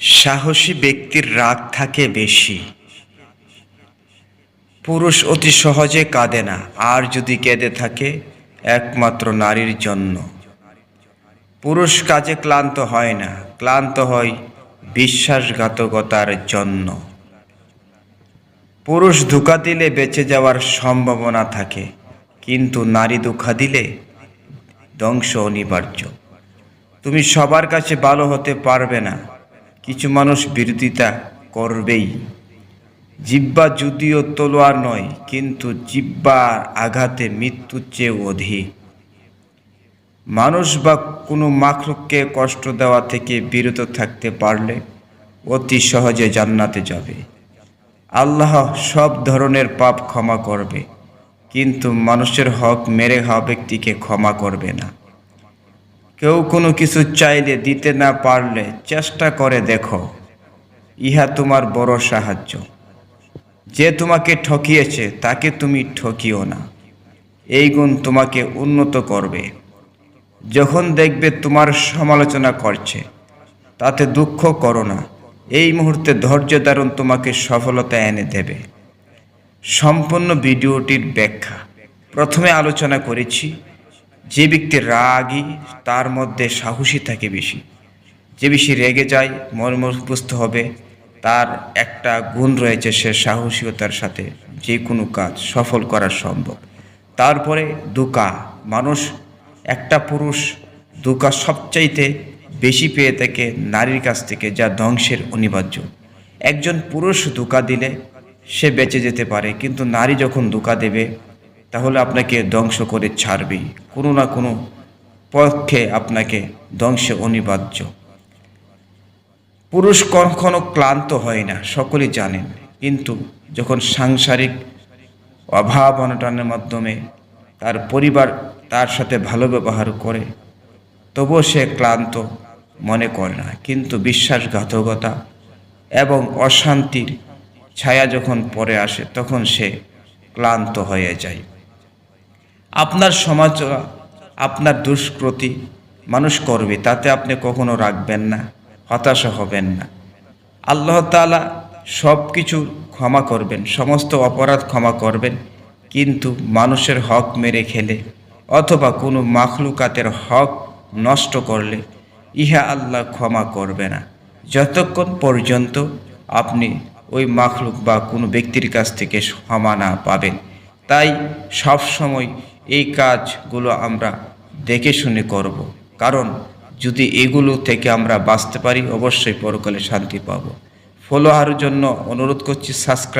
সাহসী ব্যক্তির রাগ থাকে বেশি। পুরুষ অতি সহজে কাঁদে না, আর যদি কেঁদে থাকে, একমাত্র নারীর জন্য। পুরুষ কাজে ক্লান্ত হয় না, ক্লান্ত হয় বিশ্বাসঘাতকতার জন্য। পুরুষ ধোকা দিলে বেঁচে যাওয়ার সম্ভাবনা থাকে, কিন্তু নারী ধোকা দিলে ধ্বংস অনিবার্য। তুমি সবার কাছে ভালো হতে পারবে না। কিছু মানুষ বিরোধিতা করবেই। জিব্বা যদিও তলোয়ার নয়, কিন্তু জিব্বার আঘাতে মৃত্যুর চেয়েও অধিক। মানুষ বা কোনো মাখলুককে কষ্ট দেওয়া থেকে বিরত থাকতে পারলে অতি সহজে জান্নাতে যাবে। আল্লাহ সব ধরনের পাপ ক্ষমা করবে, কিন্তু মানুষের হক মেরে খাওয়া ব্যক্তিকে ক্ষমা করবে না। কেউ কোনো কিছু চাইলে দিতে না পারলে চেষ্টা করে দেখো। ইহা তোমার বড় সাহায্য। যে তোমাকে ঠকিয়েছে, তাকে তুমি ঠকিও না। এই গুণ তোমাকে উন্নত করবে। যখন দেখবে তোমার সমালোচনা করছে, তাতে দুঃখ করো না। এই মুহূর্তে ধৈর্য ধারণ তোমাকে সফলতা এনে দেবে। সম্পূর্ণ ভিডিওটির ব্যাখ্যা। প্রথমে আলোচনা করেছি যে ব্যক্তি রাগী, তার মধ্যে সাহসী থাকে বেশি। যে বেশি রেগে যায় মর্মগ্রস্ত হবে, তার একটা গুণ রয়েছে সে সাহসীয়তার সাথে যে কোনো কাজ সফল করা সম্ভব। তারপরে দুকা, মানুষ, একটা পুরুষ দুকা সবচাইতে বেশি পেয়ে থাকে নারীর কাছ থেকে, যা ধ্বংসের অনিবার্য। একজন পুরুষ ধোকা দিলে সে বেঁচে যেতে পারে, কিন্তু নারী যখন ধোকা দেবে তাহলে আপনাকে ধ্বংস করে ছাড়বেই। কোনো না কোনো পক্ষে আপনাকে ধ্বংসে অনিবার্য। পুরুষ কখনো ক্লান্ত হয় না, সকলেই জানেন। কিন্তু যখন সাংসারিক অভাব অনটনের মাধ্যমে তার পরিবার তার সাথে ভালো ব্যবহার করে, তবুও সে ক্লান্ত মনে করে না। কিন্তু বিশ্বাসঘাতকতা এবং অশান্তির ছায়া যখন পরে আসে, তখন সে ক্লান্ত হয়ে যায়। আপনার সমাজ, আপনার দুষ্কৃতি মানুষ করবে, তাতে আপনি কখনো রাখবেন না, হতাশা হবেন না। আল্লাহ তালা সব কিছু ক্ষমা করবেন, সমস্ত অপরাধ ক্ষমা করবেন, কিন্তু মানুষের হক মেরে খেলে অথবা কোনো মাখলুকাতের হক নষ্ট করলে ইহা আল্লাহ ক্ষমা করবে না। যতক্ষণ পর্যন্ত আপনি ওই মাখলুক বা কোনো ব্যক্তির কাছ থেকে ক্ষমা না পাবেন তাই সব সময় এই কাজগুলো আমরা দেখে শুনে করব। কারণ যদি এগুলো থেকে আমরা বাঁচতে পারি, অবশ্যই পরকালে শান্তি পাব। ফলো জন্য অনুরোধ করছি সাবস্ক্রাইব